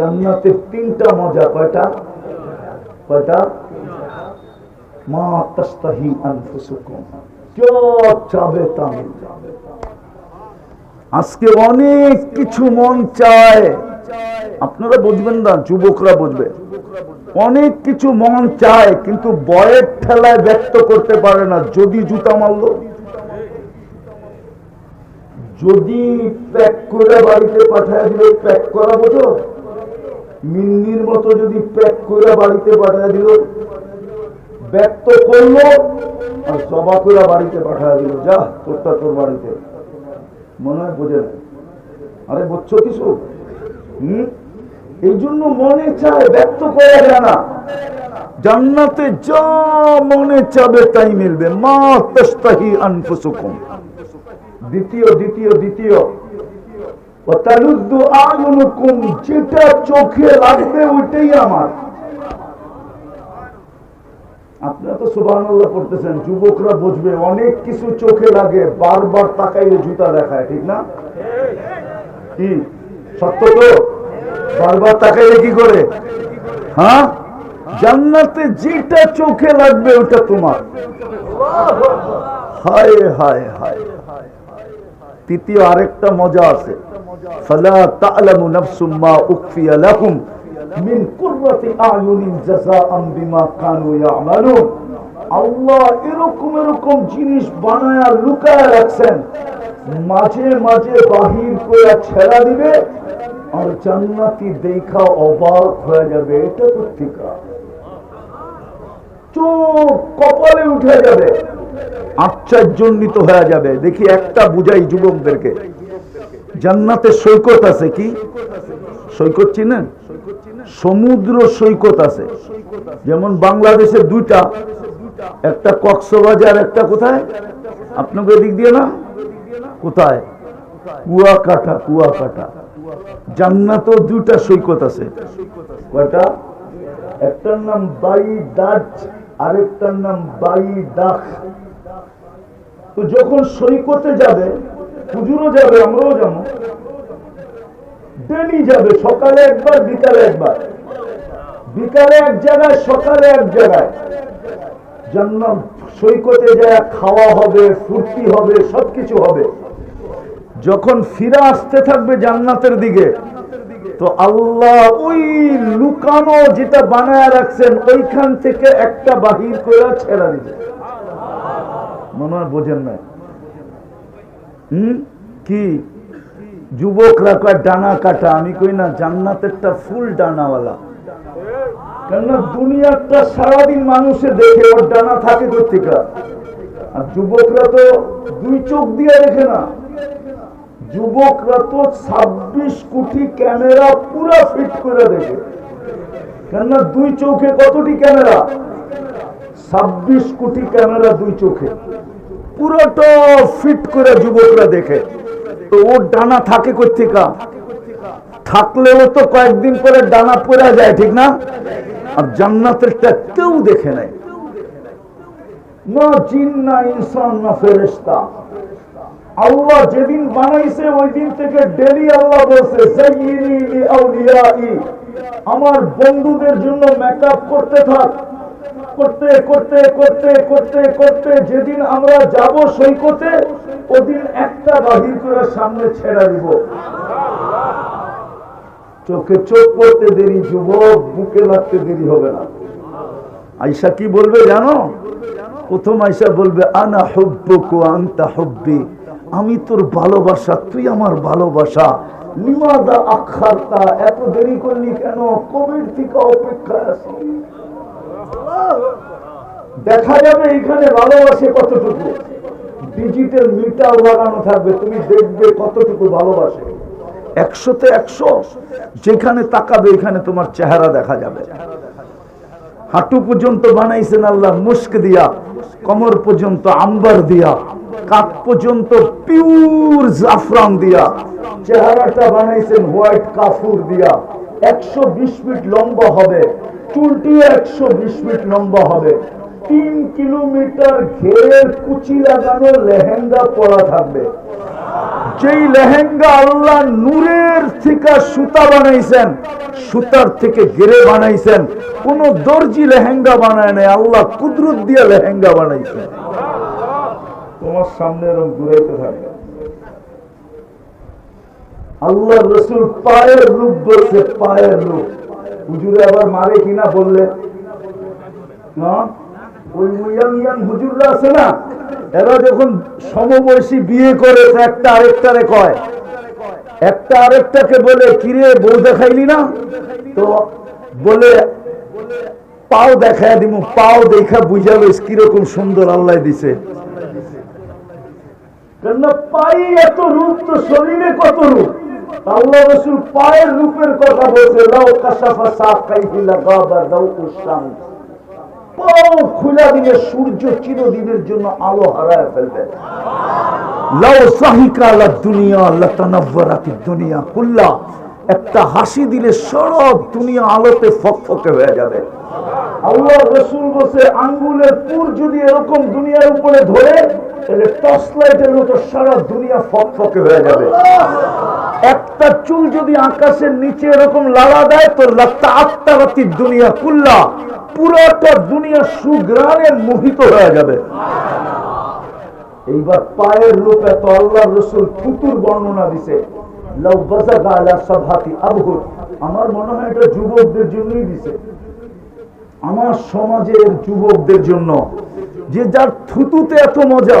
জান্নাতের তিনটা মজা, কয়টা? কয়টা? মা তাস্তাহি আনফুসুকুম। চাবে তা আজকে অনেক কিছু মন চায়। আপনারা বুঝবেন না, যুবকরা বুঝবে। অনেক কিছু মন চায়, কিন্তু বয়ের ঠেলায় ব্যক্ত করতে পারে না, যদি জুতা মারলো। যদি প্যাক করে বাড়িতে পাঠায় দিল প্যাক করা বোঝো? মিন্নির মতো যদি প্যাক করে বাড়িতে পাঠায় দিল, ব্যক্ত করল আর সভা করে বাড়িতে পাঠায় দিল। যা, তোরটা তোর বাড়িতে। মনে হয় বোঝে না। আরে বুঝছ কিছু হম? এই জন্য মনে চায়, ব্যক্ত করা যায় না। জান্নাতে যা মনে চাবে তাই মিলবে। মা তস্তাহি আনফুসুকুম। দ্বিতীয় দ্বিতীয় দ্বিতীয়। যেটা চোখে লাগবে ওইটাই আমার। আপনারা তো পড়তেছেন, যুবকরা বুঝবে, অনেক কিছু চোখে লাগে, বারবার তাকাইলে জুতা দেখায়, ঠিক না? কি? সত্য তো? বারবার তাকাইলে কি করে? হ্যাঁ? জান্নাতে যেটা চোখে লাগবে ওটা তোমার। হায় হায় হায়। তৃতীয় আরেকটা মজা আছে। ফালা তা'লামু নাফসুম মা উখফিয়া লাহুম মিন কুররাতি আয়ুনিন জাযাআম বিমা কানু ইয়ামালুন আল্লাহ এরকম এরকম জিনিস বানায়া লুকায় রাখছেন। মাঝে মাঝে বাহির করে ছেড়া দিবে আর জান্নাতি দেখা অবাক হয়ে যাবে, এটা তো ঠিক চোখ কপালে উঠে যাবে, আশ্চর্যজনিত হয়ে যাবে। দেখি একটা বুঝাই যুবকদেরকে। জান্নাতে সৈকত আছে কি? সৈকত চিনেন সমুদ্র সৈকত আছে। যেমন বাংলাদেশে দুইটা, একটা কক্সবাজার একটা কোথায়? আপনাকে দিক দিয়ে না? কোথায়? কুয়াকাটা কুয়াকাটা। জান্নাতেও দুইটা সৈকত আছে। কয়টা? একটার নাম বাই দাজ আরেকটার নাম বাই দাখ তো যখন সৈকতে যাবে হুজুরও যাবে, আমরাও যাব। ডেলি যাবে, সকালে একবার, বিকালে একবার। বিকালে এক জায়গায়, সকালে এক জায়গায়। জন্য সৈকতে যায়, খাওয়া হবে, ফুর্তি হবে, সবকিছু হবে। যখন ফিরে আসতে থাকবে জান্নাতের দিকে, তো আল্লাহ ওই লুকানো যেটা বানায় রাখছেন, ওইখান থেকে একটা বাহির করে ছেড়া দিবে। মনে হয় বোঝেন না কি? যুবকরা কয়, ডানা কাটা। আমি কই, না, জান্নাতেরটা ফুল ডানাওয়ালা। কেননা দুনিয়ারটা সারাদিন মানুষে দেখে, ওর ডানা থাকে কোথেকা আর যুবকরা তো দুই চোখ দিয়ে দেখে না। যুবকরা তো ছাব্বিশ কোটি ক্যামেরা পুরো ফিট করে দেখে। কেননা দুই চোখে কতটি ক্যামেরা? ছাব্বিশ কোটি ক্যামেরা দুই চোখে। পুরোটা ফিট করে যুবকরা দেখে। তো ওর ডানা থাকে কোথেকা থাকলেও তো কয়েকদিন পরে ডানা যায়, ঠিক না? আর কেউ দেখে নাই। যেদিন বানাইছে ওই দিন থেকে ডেলি আল্লাহ আমার বন্ধুদের জন্য মেকআপ করতে থাক। করতে করতে করতে করতে করতে যেদিন আমরা যাব সৈকতে, ওদিন একটা বাহির করে সামনে ছেড়ে দিব। চোখে চোখ পড়তে দেরি, যুবক বুকে লাগতে দেরি হবে না। আইসা কি বলবে জানো? প্রথম আইসা বলবে, আনা হব্বকু আন্তা হব্বি। আমি তোর ভালোবাসা, তুই আমার ভালোবাসা। লিমাদা আখারতা? এত দেরি করলি কেন? কবির থেকে অপেক্ষায় আছি। দেখা যাবে এখানে ভালোবাসে কতটুকু। ডিজিটাল মিটার লাগানো থাকবে, তুমি দেখবে কতটুকু ভালোবাসে। একশোতে একশো, যেখানে তাকাবে এখানে তোমার চেহারা দেখা যাবে। হাঁটু পর্যন্ত বানাইছেন আল্লাহ মুস্ক দিয়া, কমর পর্যন্ত আম্বার দিয়া কাপ পর্যন্ত পিওর জাফরান দিয়া, চেহারাটা বানাইছেন হোয়াইট কাফুর দিয়া। একশো বিশ ফিট লম্বা হবে চুলটিও একশো বিশ ফিট লম্বা হবে। তিন কিলোমিটার ঘেরের কুচি লাগানো লেহেঙ্গা পরা থাকবে। যেই লেহেঙ্গা আল্লাহ নূরের থেকে সুতা বানাইছেন, সুতার থেকে গেরে বানাইছেন, কোন দর্জি লেহেঙ্গা বানায় নাই, আল্লাহ কুদরত দিয়ে লেহেঙ্গা বানাইছেন। তোমার সামনে এরকম ঘুরাইতে থাকে আল্লাহ রসুল পায়ের রূপ বলছে পায়ের রূপ। হুজুরে আবার মারে কিনা বললে? ওই হুজুররা আছে না? এরা যখন সমবয়সী বিয়ে করে একটা আরেকটারে কয়। একটা আরেকটাকে বলে, কিরে, বউ দেখাইলি না? তো বলে, পাও দেখায় দিমু, পাও দেখা বুঝালো কীরকম সুন্দর আল্লাহ দিছে। কেননা পাই এত রূপ, তো শরীরে কত রূপ? আল্লাহ রসুল পায়ের রূপের কথা বলছে, লাউ কাসাফা দাউকুস শামস। পাও সূর্য চিরদিনের জন্য আলো হারায় ফেলবে। লাউ সাহিকা আলা দুনিয়া লাতানাব্বারাতি দুনিয়া কুল্লা। একটা হাসি দিলে সব দুনিয়া আলোতে ফকফকে হয়ে যাবে। আল্লাহ রসুল বসে আঙ্গুলের পুর যদি এরকম দুনিয়ার উপরে ধরে, তাহলে টর্চ লাইটের মতো সারা দুনিয়া ফকফকে হয়ে যাবে। একটা চুল যদি আকাশের নিচে এরকম লাড়া দেয় তো লাত্তা আত্মারাতি দুনিয়া কুল্লা পুরোটা দুনিয়া সুগ্রানে মোহিত হয়ে যাবে। এইবার পায়ের রূপে তো আল্লাহ রসুল পুতুর বর্ণনা দিছে। আমার মনে হয় এটা যুবকদের জন্যই দিছে। আমার সমাজের যুবকদের জন্য যে যার থুতুতে এত মজা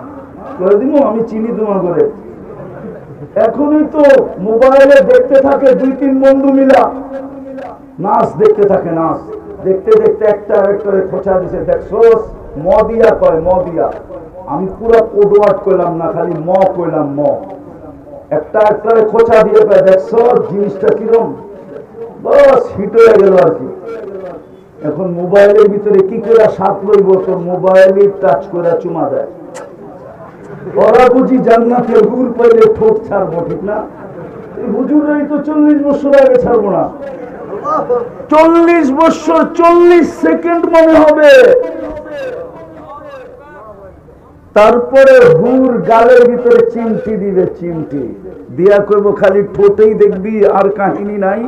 করে দিব আমি চিনি তোমার করে এখনই তো মোবাইলে দেখতে থাকে দুই তিন বন্ধু মিলা। নাচ দেখতে থাকে, নাচ। দেখতে দেখতে একটা একটা খোঁচা দিছে। দেখছ, মদিয়া কয়, মদিয়া। আমি পুরো কোডওয়ার্ড করলাম না, খালি ম কইলাম, ম। একটা একটা খোঁচা দিয়ে কয়, দেখছ, জিনিসটা কিরম? বস হিট হয়ে গেল আর কি। এখন মোবাইলের ভিতরে কি করে সাত লইব? তোর মোবাইলে টাচ করে চুমা দেয়। ওরা বুঝি জান্নাতে হুর পাইলে ঠোঁট ছাড়বো, ঠিক না? তো চল্লিশ বছর আগে ছাড়বো না। চল্লিশ বছর, চল্লিশ সেকেন্ড মনে হবে। তারপরে হুর গালের ভিতরে চিমটি দিবে, চিমটি। দিয়া করব খালি ঠোঁটেই দেখবি আর কাহিনী নাই।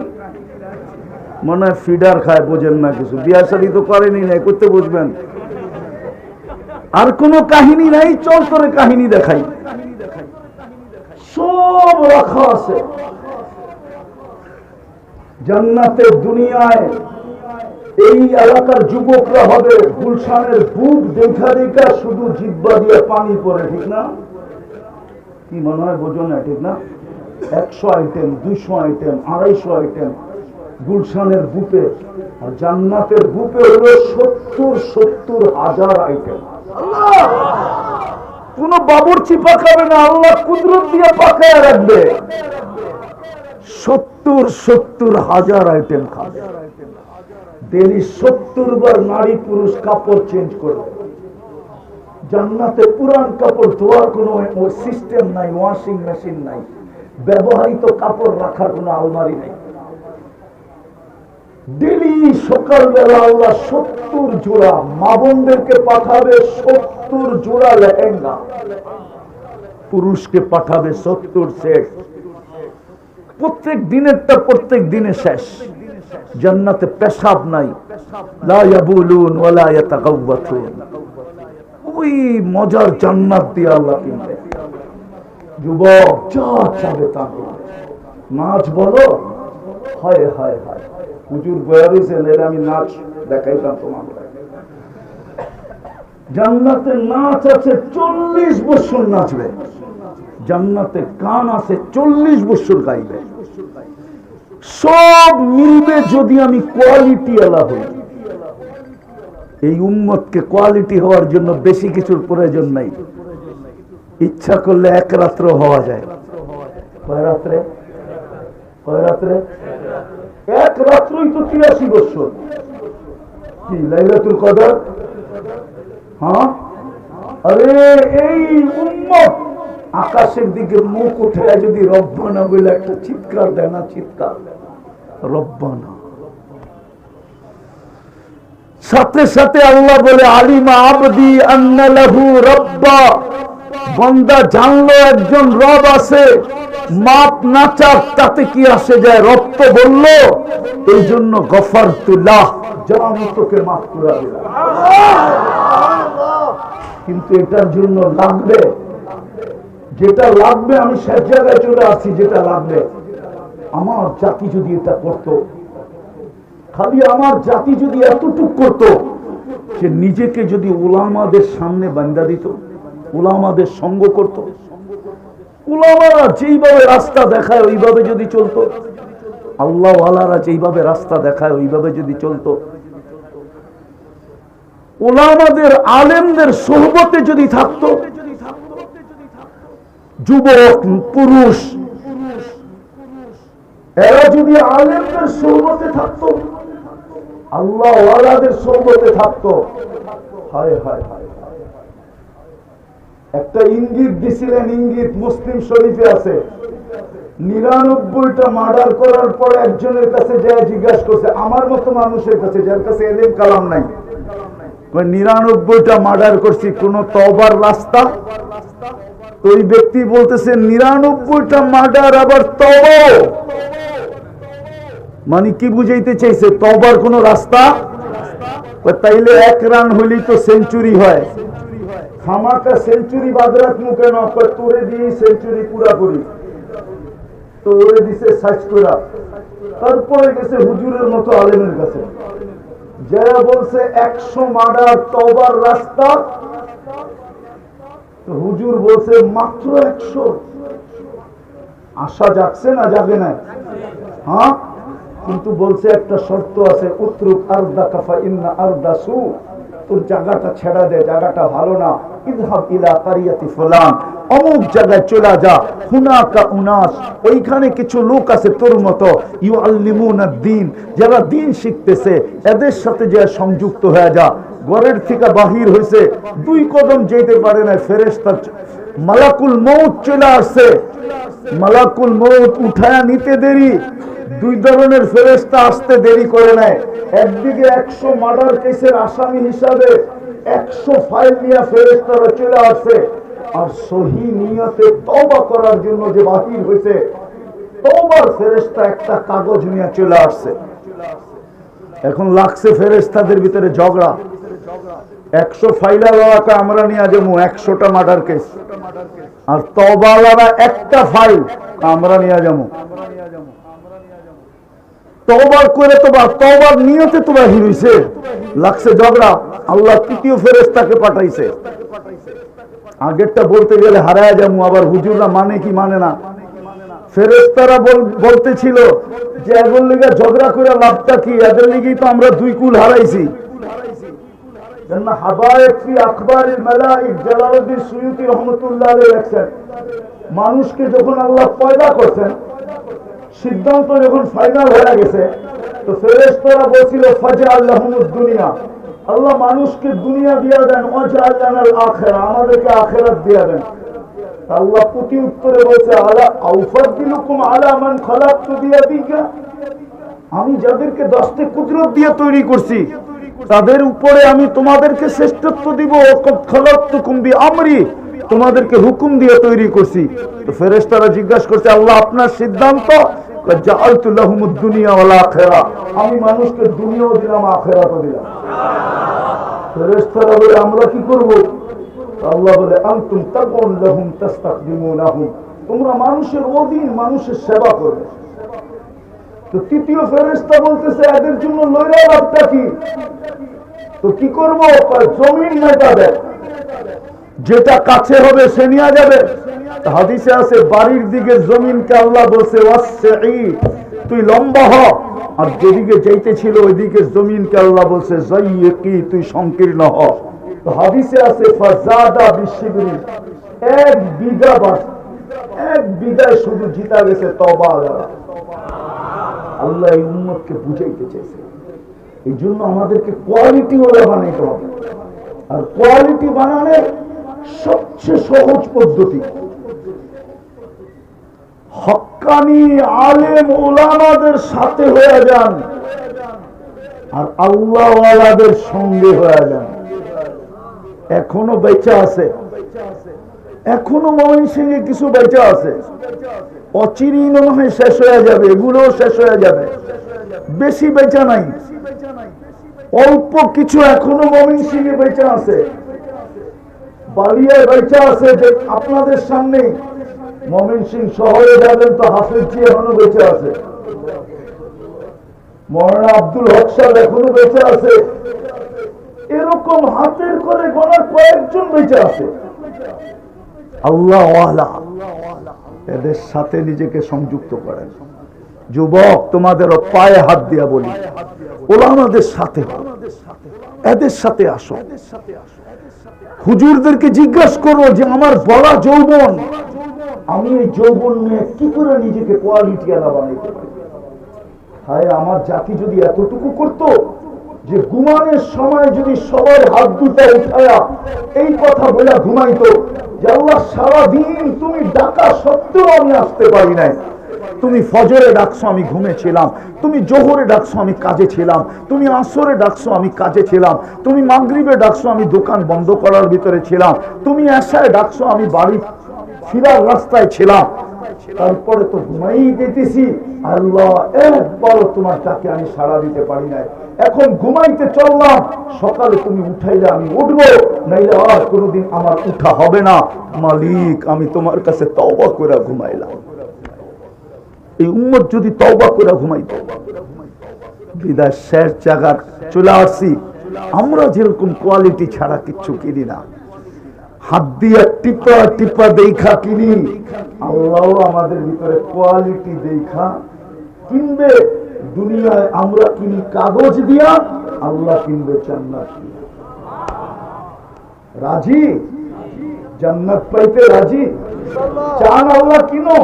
মনে ফিডার খায়, বোঝেন না কিছু। বিয়া শাড়ি তো করেনি নাই, করতে বুঝবেন আর কোনো কাহিনী নাই, চল তোরে কাহিনী দেখাই। সব রাখা আছে। জান্নাতের দুনিয়ায় এই এলাকার যুবকরা হবে গুলশানের বুক দেখা দেখা শুধু জিব্বা দিয়ে পানি পরে ঠিক না? কি মনে হয় বোঝো না, ঠিক না? একশো আইটেম দুইশো আইটেম আড়াইশো আইটেম গুলশানের আর জান্নাতের বুকে হলো সত্তর সত্তর হাজার আইটেম কোন বাবুর্চি পাকাবে না, আল্লাহ কুদরত দিয়ে পাকায় রাখবে। সত্তর সত্তর হাজার আইটেম খাবে। ডেলি সত্তর বার নারী পুরুষ কাপড় চেঞ্জ করবে। জান্নাতে পুরান কাপড় ধোয়ার কোনো সিস্টেম নাই ওয়াশিং মেশিন নাই। ব্যবহৃত কাপড় রাখার কোনো আলমারি নেই। ডেলি সকালবেলা আল্লাহ সত্তর জোড়া মা বোনদেরকে পাঠাবে, সত্তর জোড়া লেহেঙ্গা। পুরুষকে পাঠাবে সত্তর সেট। প্রত্যেক প্রত্যেক দিনে শেষ। জান্নাতে পেশাব নাই। ওই মজার জান্নাত দিয়ে আল্লাহ কিনবে। যুবক, যা চাবে তা। নাচ বলো। হায় হায় হায়। হুজুর বয়া রয়েছে এলে আমি নাচ দেখাইতাম তোমার জান্নাতে নাচ আছে চল্লিশ বছর নাচবে। জান্নাতে গান আছে চল্লিশ বছর গাইবে। সব মিলবে যদি আমি কোয়ালিটি আলা হই। এই উম্মতকে কোয়ালিটি হওয়ার জন্য বেশি কিছুর প্রয়োজন নাই। ইচ্ছা করলে এক রাত্র হওয়া যায়। কয় রাত্রে? কয় রাত্রে? এক রাত্রই তো তিরাশি বছর। কি, লাইলাতুল কদর? হ্যাঁ? আরে, এই উম্মত আকাশের দিকে মুখ উঠে যদি রব্বানা বলে একটা চিৎকার দেয় না, চিৎকার রব্বানা। সাথে সাথে আল্লাহ বলে, আলিমা আবদি আন্নালাহু রব্বা। বন্দা জানলো একজন রব আছে। মাপ না চাক তাতে কি আসে যায়? রক্ত বলল, এই জন্য গফার আমি তোকে মাফ করে কিন্তু এটার জন্য লাগবে, যেটা লাগবে আমি শেষ জায়গায় চলে আসছি, যেটা লাগবে আমার জাতি যদি এটা করতো, খালি আমার জাতি যদি এতটুক করত যে নিজেকে যদি ওলামাদের সামনে বান্দা দিত ওলামাদের সঙ্গ করত ওলামারা যেইভাবে রাস্তা দেখায়, ওইভাবে যদি যেইভাবে রাস্তা দেখায়, ওইভাবে যদি ওলামাদের আলেমদের সোহবতে যদি থাকতো, যুবক, পুরুষ, এরা যদি আলেমদের সোহবতে থাকতো আল্লাহ ওয়ালাদের থাকতো হায় হায় হায়। একটা ইঙ্গিত দিছিলেন, ইঙ্গিত মুসলিম শরীফে আছে। নিরানব্বইটা মার্ডার করার পর একজনের কাছে যায়, জিজ্ঞাসা করছে, আমার মতো মানুষের কাছে? যার কাছে এলেন, কালাম নাই। নিরানব্বইটা মার্ডার করছি, কোন তবার রাস্তা? ওই ব্যক্তি বলতেছে, নিরানব্বইটা মার্ডার আবার তব মানে কি বুঝাইতে চাইছে? তবার কোন রাস্তা? তাইলে এক রান হইলেই তো সেঞ্চুরি হয়। খামাকা সেঞ্চুরি বাদরাত মুখে ন কয়, তোরে দিয়ে সেঞ্চুরি পুরা করি। তো ওরে দিছে সাইজ করা তারপরে গেছে হুজুরের মতো আলেমের কাছে। যারা বলছে একশো মার্ডার তবার রাস্তা। হুজুর বলছে মাত্র একশো। আশা যাচ্ছে না যাবে না হ্যাঁ? কিন্তু বলছে একটা শর্ত আছে উত্রুক আর্দা কাফা ইন্না আর্দা সু। তোর জায়গাটা ছেড়া দে, জায়গাটা ভালো না। ইদহাব ইলা কারিয়াতি ফুলান। অমুক জায়গায় চলে যা। হুনাকা উনাস। ওইখানে কিছু লোক আছে তোর মতো। ইউ আল্লিমুনা দিন যারা দিন শিখতেছে, এদের সাথে যে সংযুক্ত হয়ে যা। ঘরের থেকে বাহির হয়েছে দুই কদম যেতে পারে না ফেরেস্তার মালাকুল মৌত চলে আসছে। মালাকুল মৌত উঠায়া নিতে দেরি। দুই ধরনের ফেরেস্তা আসতে দেরি করে নেয়। একদিকে একশো মার্ডার কেসের আসামি হিসাবে একশো ফাইল নিয়ে ফেরেস্তারা চলে আসছে আর সহি নিয়তে তবা করার জন্য যে বাহির হয়েছে তবার ফেরেস্তা একটা কাগজ নিয়ে চলে আসছে এখন লাগছে ফেরেস্তাদের ভিতরে ঝগড়া। একশো ফাইলা লড়াকে আমরা নিয়ে যাব, একশোটা মার্ডার কেস আর তবা তবালারা একটা ফাইল আমরা নিয়ে যাব। তবার করে তো বা তবার নিয়তে তো বাহির হইছে। লাগছে ঝগড়া, আল্লাহ তৃতীয় ফেরেস্তাকে পাঠাইছে। আগেরটা বলতে গেলে হারায় যাব আবার হুজুররা মানে কি মানে না? ফেরেস্তারা বলতেছিল যে এগুলো লিগে ঝগড়া করে লাভটা কি? এদের লিগেই তো আমরা দুই কুল হারাইছি। মানুষকে যখন আল্লাহ পয়দা করছেন সিদ্ধান্ত যখন ফাইনাল হয়ে গেছে। তো ফেরেশতারা বলছিল ফাজা আল্লাহমুদ দুনিয়া। আল্লাহ মানুষকে দুনিয়া দিয়া দেন অজা আল্লাহ আখেরা, আমাদেরকে আখেরাত দিয়া দেন। আল্লাহ প্রতি উত্তরে বলছে, আলা আউফাদ্দিলুকুম আলা মান খালাকতু বিয়াদিকা? আমি যাদেরকে দশটি কুদরত দিয়ে তৈরি করছি, তাদের উপরে আমি তোমাদেরকে শ্রেষ্ঠত্ব দিব। কুম্বি আমরি তোমাদেরকে হুকুম দিয়ে তৈরি করছি। তো ফেরেশতারা জিজ্ঞাসা করছে, আল্লাহ আপনার সিদ্ধান্ত আমি মানুষকে দুনিয়াও দিলাম, আখিরাতও দিলাম। আমরা কি তোমরা মানুষের অধীন মানুষের সেবা করবে তো তৃতীয় ফেরেস্তা বলতেছে, এদের জন্য লইরা কি? তো কি করব? জমিন মেটা দেয় যেটা কাছে হবে সে নিয়ে যাবে। হাদিসে আছে, বাড়ির দিকে জমিনকে আল্লাহ বলছে তুই লম্বা হ। আর যেদিকে যাইতেছিল, ওইদিকে জমিনকে আল্লাহ বলছে তুই সংকীর্ণ হ। হাদিসে আছে এক বিঘা এক বিঘায় শুধু জিতা গেছে তবা আল্লাহ এই উম্মতকে বুঝাইতে এই জন্য আমাদেরকে কোয়ালিটি ওরা বানাইতে হবে। আর কোয়ালিটি বানানোর সবচেয়ে সহজ পদ্ধতি। হক্কানি আলেম ওলামাদের সাথে হয়ে যান আর আল্লাহওয়ালাদের সঙ্গে হয়ে যান। এখনও বেঁচে আছে। এখনও মমিন সিংহে কিছু বেঁচে আছে। অচিরই মনে শেষ হয়ে যাবে, এগুলোও শেষ হয়ে যাবে। বেশি বেচা নাই। অল্প কিছু এখনও মমিন সিংহে বেঁচে আছে। বেঁচে আছে যে আপনাদের সামনে মমিন সিং শহরে যাবেন তো হাফেজ জি এখনও বেঁচে আছে। আব্দুল হক সাহেব এখনও বেঁচে আছে। এরকম হাতের করে গণার কয়েকজন বেঁচে আছে। আল্লাহ এদের সাথে নিজেকে সংযুক্ত করেন। যুবক তোমাদের পায়ে হাত দিয়া বলি। ওরা আমাদের সাথে। এদের সাথে আসো। হুজুরদেরকে জিজ্ঞাসা করো যে, আমার বড় যৌবন, আমি এই যৌবন নিয়ে কি করে নিজেকে কোয়ালিটি আলা বানাইতে পারি? হায়, আমার জাতি যদি এতটুকু করতো যে, ঘুমানোর সময় যদি সবার হাত দুটা উঠায়া এই কথা বলে ঘুমাইতো যে, আল্লাহ, সারাদিন তুমি ডাকা সত্ত্বেও আমি আসতে পারি নাই। তুমি ফজরে ডাকছো, আমি ঘুমেছিলাম তুমি জোহরে ডাকছো, আমি কাজে ছিলাম। তুমি আসরে ডাকছো, আমি কাজে ছিলাম। তুমি মাগরিবে ডাকছো, আমি দোকান বন্ধ করার ভিতরে ছিলাম। তুমি আশায় ডাকছো, আমি বাড়ি ফিরার রাস্তায় ছিলাম। তারপরে তো ঘুমাই যেতেছি। আল্লাহ একবারও তোমার তাকে আমি সাড়া দিতে পারি নাই। এখন ঘুমাইতে চললাম। সকালে তুমি উঠাইলে আমি উঠবো। নাইলে আর কোনোদিন আমার উঠা হবে না। মালিক, আমি তোমার কাছে তওবা করে ঘুমাইলাম। এই উম্মত যদি তওবা করে ঘুমাইতো বিদায় শেষ জায়গার চলে আসছি। আমরা যেরকম কোয়ালিটি ছাড়া কিচ্ছু কিনি না। হাত দিয়ে টিপা টিপা দেখা কিনি। আল্লাহ আমাদের ভিতরে কোয়ালিটি দেখা। কিনবে? দুনিয়ায় আমরা কিনি কাগজ দিয়া, আল্লাহ কিনবে জান্নাত। রাজি? জান্নাত পাইতে রাজি? চান আল্লাহ কিনো?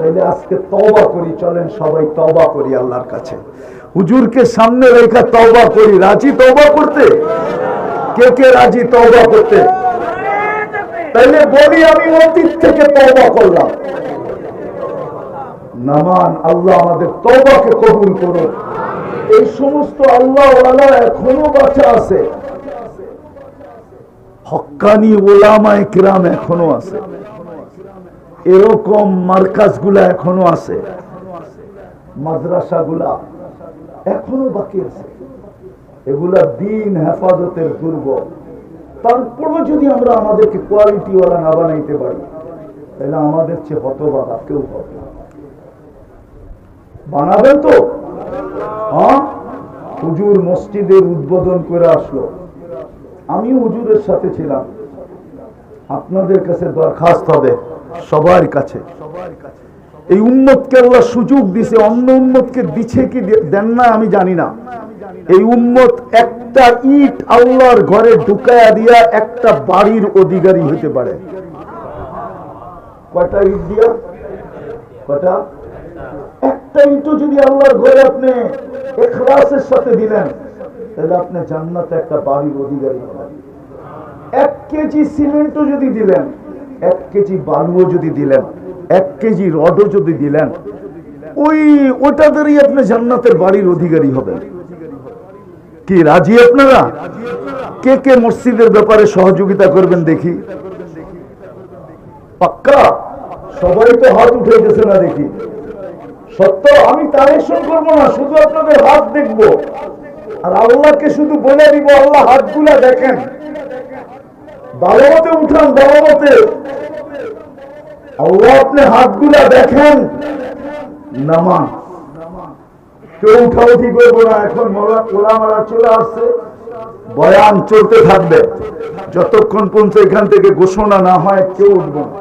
তাইলে আজকে তওবা করি, চলেন সবাই তওবা করি আল্লাহর কাছে। হুজুরকে সামনে রেখা তওবা করি, রাজি তওবা করতে? কে কে রাজি তওবা করতে? তাইলে বলি আমি অতীত থেকে তওবা করলাম। নামান, আল্লাহ আমাদের তবাকে কবুল করুন এই সমস্ত আল্লাহ এখনও বাঁচা আছে। হক্কানি ওলামায় কিরাম এখনও আছে। এরকম মার্কাজগুলা এখনও আছে মাদ্রাসা গুলা এখনও বাকি আছে। এগুলা দিন হেফাজতের দুর্গ। তারপরও যদি আমরা আমাদেরকে কোয়ালিটিওয়ালা না বানাইতে পারি, তাহলে আমাদের চেয়ে হতবাগা কেউ হবে। বানাবেন তো? হ্যাঁ? হুজুর মসজিদের উদ্বোধন করে আসলো। আমি হুজুরের সাথে ছিলাম। আপনাদের কাছে দরখাস্ত হবে। সবার কাছে। এই উম্মতকে আল্লাহ সুযোগ দিছে, অন্য উম্মতকে দিছে কি দেন না আমি জানি না। এই উম্মত একটা ইট আল্লাহর ঘরে ঢুকায়া দিয়া একটা বাড়ির অধিকারী হতে পারে। কয়টা ইট দিয়া? কয়টা? একটা ইটও যদি আল্লাহর ঘরে আপনি এখলাসের সাথে দিলেন, তাহলে আপনি জান্নাতে একটা বাড়ির অধিকারী হবেন। এক কেজি সিমেন্টও যদি দিলেন এক কেজি বালুও যদি দিলেন, এক কেজি রডও যদি দিলেন, ওই ওটা দ্বারাই আপনি জান্নাতের বাড়ির অধিকারী হবেন। কি রাজি আপনারা? কে কে মসজিদের ব্যাপারে সহযোগিতা করবেন দেখি। পাক্কা? সবাই তো হাত উঠাইতেছে না দেখি। সত্য? আমি কালেকশন করব না, শুধু আপনাদের হাত দেখব। আর আল্লাহকে শুধু বলে দিব, আল্লাহ হাতগুলা দেখেন। মতে উঠান দাওয়াতে। আল্লাহ আপনি হাতগুলা দেখেন। নামান কেউ উঠাউঠি করব না, এখন ওলা মারা চলে আসছে। বয়ান চলতে থাকবে। যতক্ষণ পর্যন্ত এখান থেকে ঘোষণা না হয়, কেউ উঠবো না।